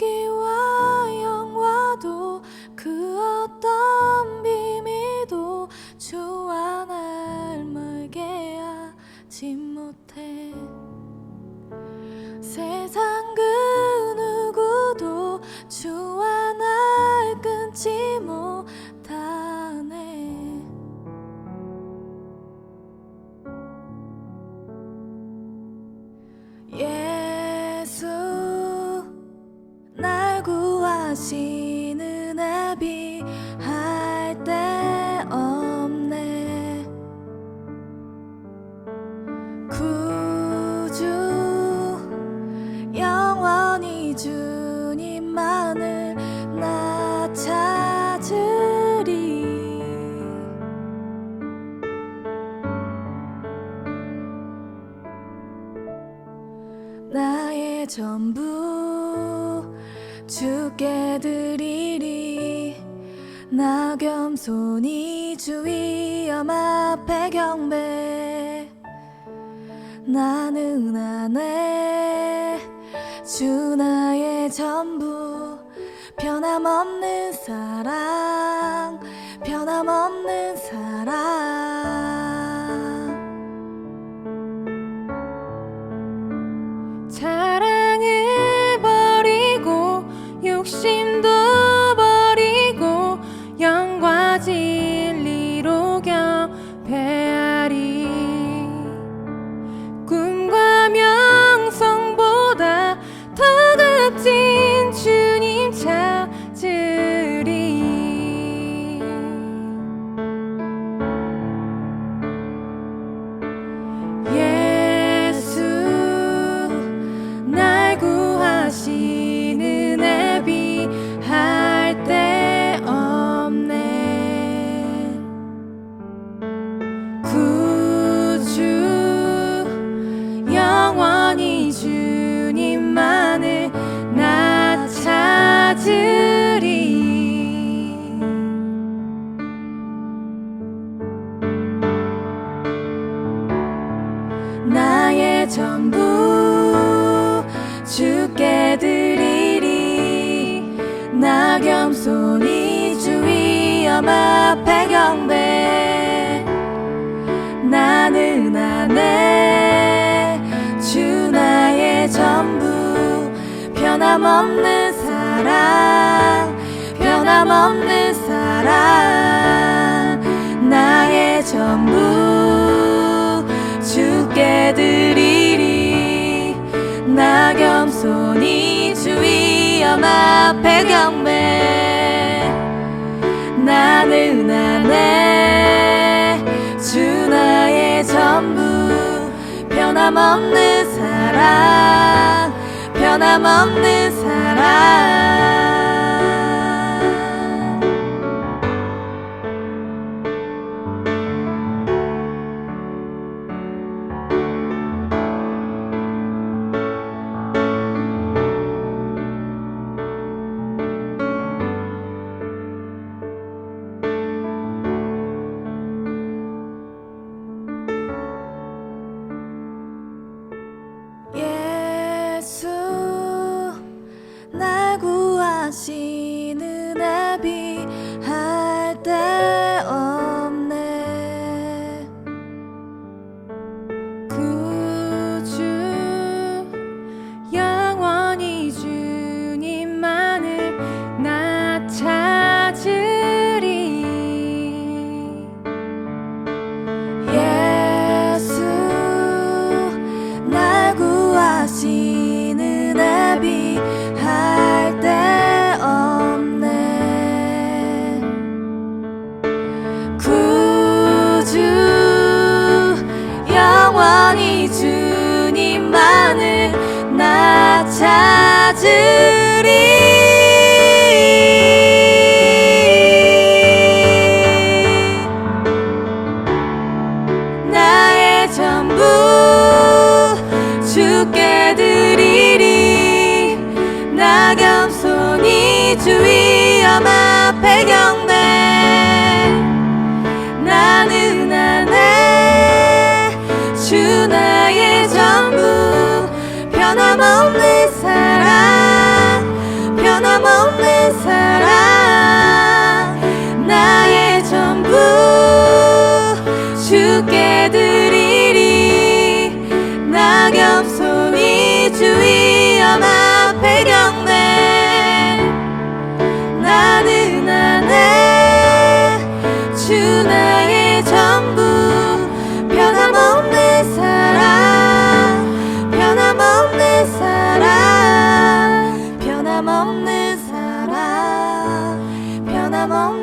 무기와 영화도 그 어떤 비밀도 주와 날 멀게 하지 못해 구하시는 애비 할데 없네. 구주 영원히 주님만을 나 찾으리. 나의 전부 주께 드리리. 나 겸손히 주 위엄 앞에 경배. 나는 안에 주 나의 전부 변함없는 사랑 변함없는 사랑 겸손히 주 위엄 앞에 경배. 나는 안에 주 나의 전부 변함없는 사랑 변함없는 사랑. 나의 전부 주께 드리리. 나 겸손히 주 위엄 앞에 경배 나는 안에 주 나의 전부 변함없는 사랑 변함없는 사랑 나감 손이 주위여 앞에 경 변